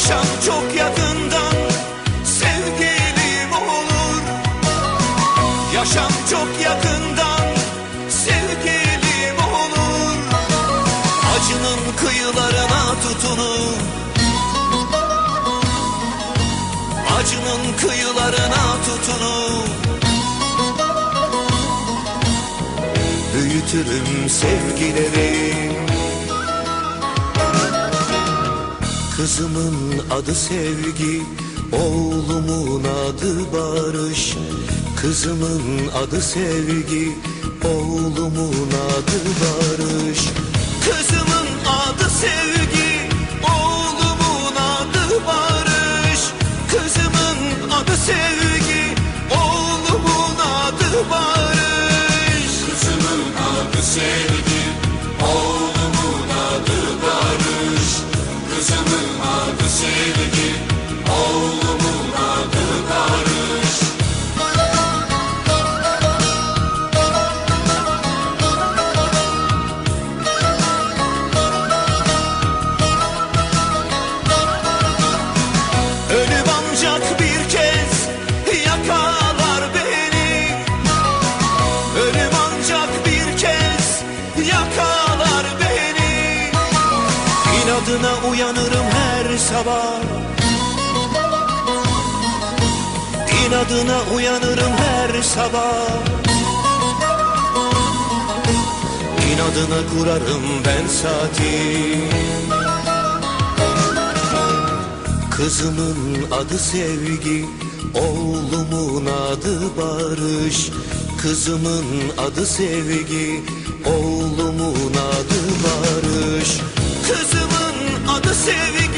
Akşam çok yakından sevgilim olur. Yaşam çok yakından sevgilim olur. Acının kıyılarına tutunur. Acının kıyılarına tutunur. Büyütürüm sevgilerim Kızımın adı Sevgi, oğlumun adı Barış. Kızımın adı Sevgi, oğlumun adı Barış. Kızımın adı Sevgi, oğlumun adı Barış. Kızımın adı Sevgi, oğlumun adı Barış. Kızımın adı Sevgi, İnadına uyanırım her sabah İnadına uyanırım her sabah İnadına kurarım ben saati Kızımın adı Sevgi, oğlumun adı Barış. Kızımın adı Sevgi, oğlumun adı Barış. Kızımın adı Sevgi,